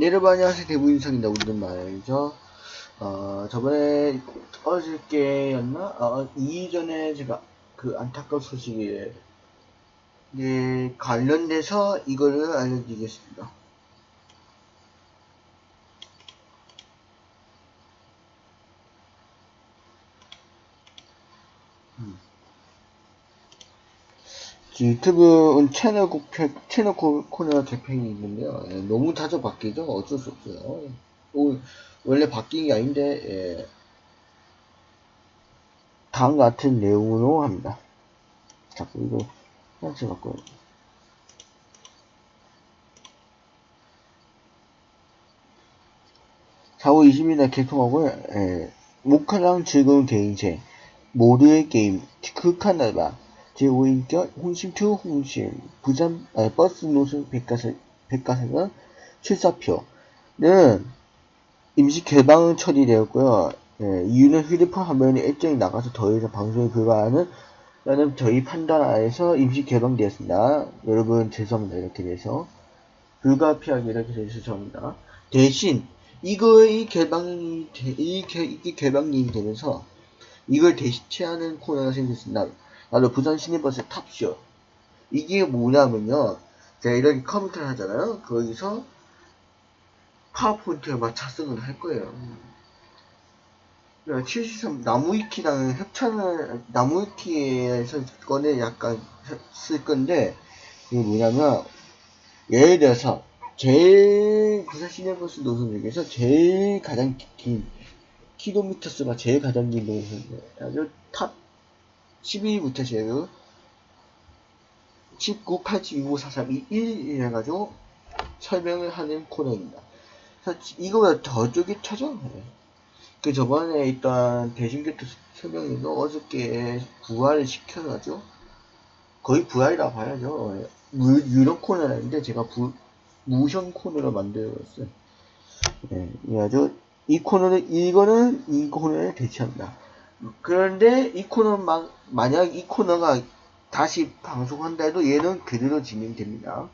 여러분 안녕하세요 대부인성입니다 오늘은 말이죠. 어 저번에 어저께였나? 어, 이전에 제가 그 안타까운 소식에 예, 관련돼서 이거를 알려드리겠습니다. 음. 유튜브 채널 고 채널 고- 코너 재팬이 있는데요. 예, 너무 자주 바뀌죠. 어쩔 수 없어요. 오, 원래 바뀐 게 아닌데 예, 다음 같은 내용으로 합니다. 자, 이거 하나씩 바꿔요. 사후 20일날 개통하고 예, 목화랑 즐거운 개인체 모두의 게임 극한 알바 제5인격 홍심2 홍심 부산 아, 버스 노선 백과사, 백과사전 출사표는 임시 개방은 처리되었고요. 예, 이유는 휴대폰 화면에 일정이 나가서 더 이상 방송이 불가하는 라는 저희 판단 하에서 임시 개방되었습니다. 여러분 죄송합니다. 이렇게 돼서 불가피하게 이렇게 돼서 죄송합니다. 대신 이거의 개방이 되- 이, 개, 이 개방이 되면서 이걸 대체하는 코너가 생겼습니다. 바로 부산 시내버스 탑쇼. 이게 뭐냐면요. 제가 이렇게 컴퓨터를 하잖아요. 거기서 파워포인트에 막 작성을 할 거예요. 73 나무위키랑 협찬을 나무위키에서 꺼내 약간 쓸 건데 그게 뭐냐면 예를 들어서 제일 부산 시내버스 노선 중에서 제일 가장 긴 킬로미터 수가 제일 가장 긴 노선이에요. 아주 탑 12부터 제일 19, 87, 25, 43, 21 해가지고 설명을 하는 코너입니다. 이거보다 더 쫄깃하죠? 네. 그 저번에 있던 대중교통 설명에도 어저께 부활을 시켜가지고 거의 부활이라고 봐야죠. 예. 무, 유료 코너인데 제가 부, 무형 코너로 만들었어요. 예, 그래가지고 이 코너는 이거는 이 코너를 대체합니다. 그런데 이 코너 만 만약 이 코너가 다시 방송한다 해도 얘는 그대로 진행됩니다.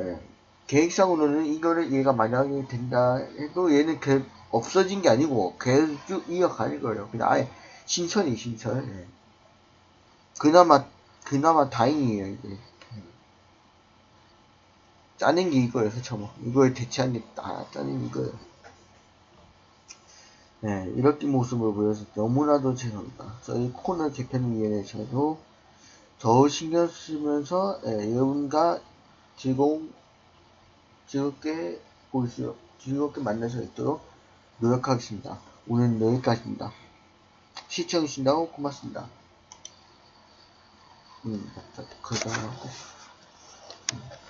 예. 계획상으로는 이거를 얘가 만약에 된다 해도 얘는 그 없어진 게 아니고 계속 쭉 이어가는 거예요. 그냥 아예 신선이 신선. 예. 그나마 그나마 다행이에요 이게. 예. 짜낸 게 이거예요, 그쵸? 이걸 대체한 게 다 짜낸 이거예요. 네, 이렇게 모습을 보여서 너무나도 죄송합니다. 저희 코너 개편을 위해서도 더 신경 쓰면서 예, 여러분과 즐거운 즐겁게 볼 수, 즐겁게 만날 수 있도록 노력하겠습니다. 오늘 여기까지입니다. 시청해주신 다고 고맙습니다. 음, 하고. 음.